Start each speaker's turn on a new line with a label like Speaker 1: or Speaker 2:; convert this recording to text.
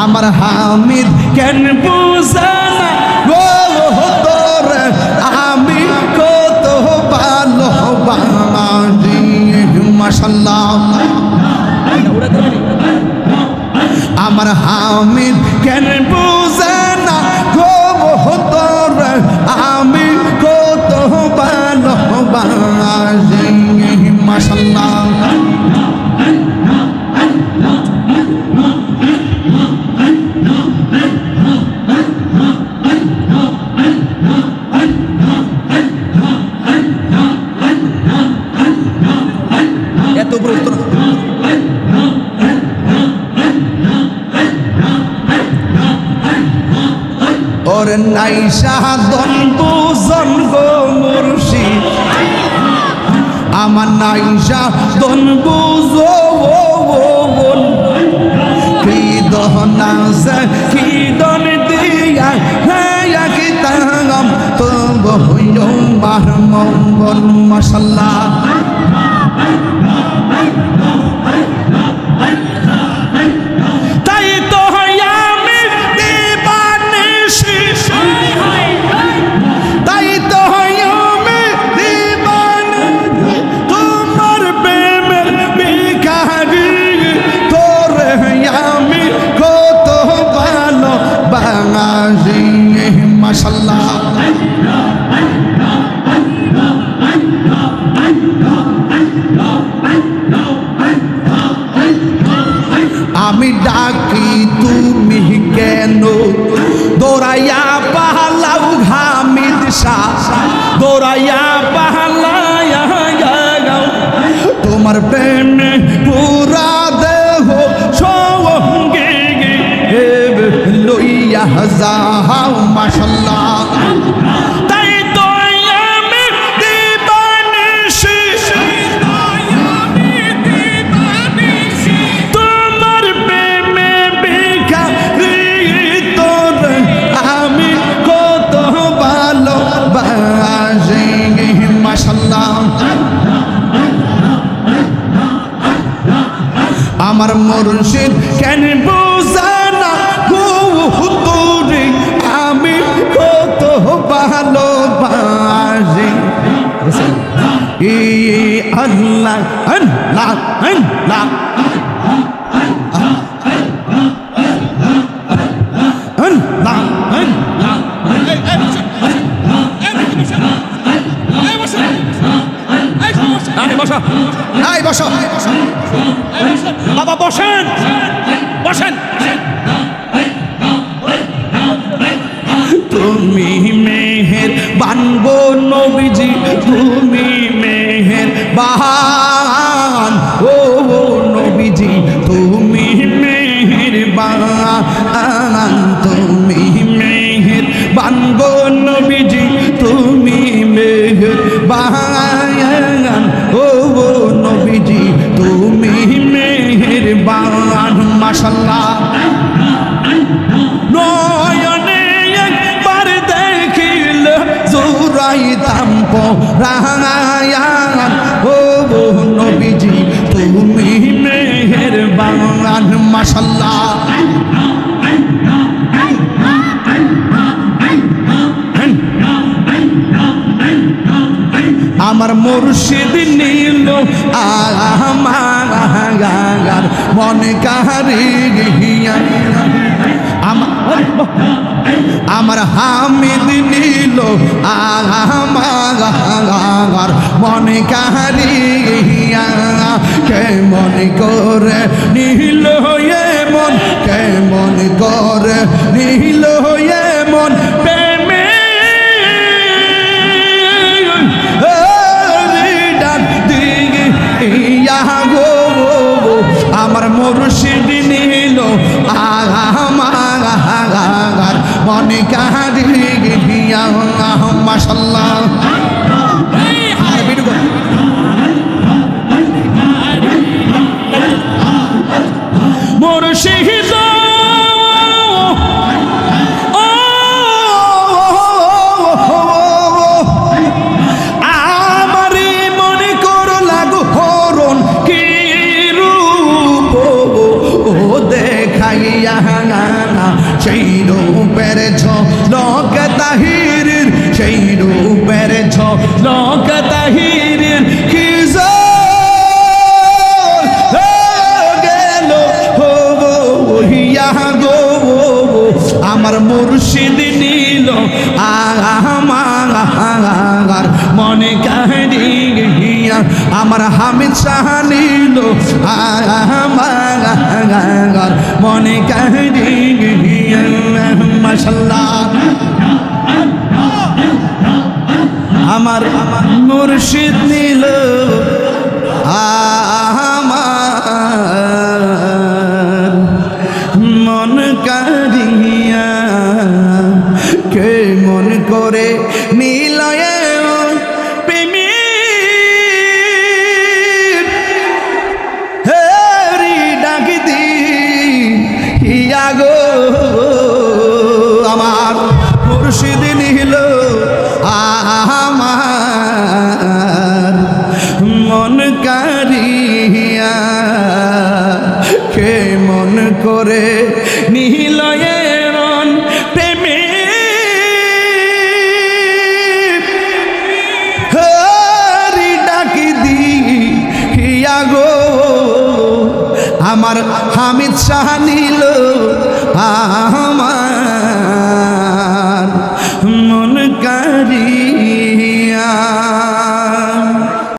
Speaker 1: আমার হামিদ কেন বুঝানা গো তোর আমি কত ভালো বাঙালি মাসাল্লাহ আমার হামিদ কেন বুঝানা নাই সাধন বুঝন গো মুর্শিদ। আমার নাই সাধন বুঝো ও ও বোন কি দহনা সে, কি দন দিয়া কি তাঙ্গম তো বহয়ো মার মঙ্গল, মশাল্লাহ। মাশাল্লাহ আমি ডাকি, তুমি কেন? দৌড়াইয়া পাহালাও হামিদ শাহ দৌড়াইয়া পাহালায়া তোমার প্রেমে পুরা দেহ সঙ্গে লইয়া যাও মাশাল্লাহ আমার মুর্শিদ কেন বোঝানা গো তোরে আমি কত ভালো বাসি ই আল্লাহ আল্লাহ আল্লাহ আল্লাহ। এই বসো।
Speaker 2: বাবা বসেন। বসেন।
Speaker 1: তুমি মেহের বানবো নবীজি তুমি মেহের বাহান ও নবীজি তুমি মেহের বাহান তুমি মেহের বানবো নবীজি তুমি মেহের বাহান বাহান মাশাল্লাহ নয়নে একবার দেখিল জোরাইতাম পরায়ান ও নবীজি, তুমি মেহের বাংলান মাসাল্লাহ আমার মুর্শিদ নীল আমার মনে কাহারি গিয়া আমার হামিদ নীল আমার মনে কাহারি গিয়া কে মনে করে নীল হয়ে মন কে মনে করে নীল হয়ে মন মুর্শিদ নীল। আমার মনে কাহারি গিয়া সেই রূপের ঝলক তাহিরের সেই রূপের ঝলক তাহিরের কি গেল হইয়া গো আমার মুর্শিদ আমার হামিদ শাহ নিল। আমার মনে কাহিয়া মাসাল্লাহ আমার আমার মুর্শিদ নিল। আমার, মন কারিয়া কে মন করে নিলয়ে মন করে নিলয়ের প্রেমে। হরি ডাকি দি হিয়া গো। আমার হামিদ শাহ নিল আমার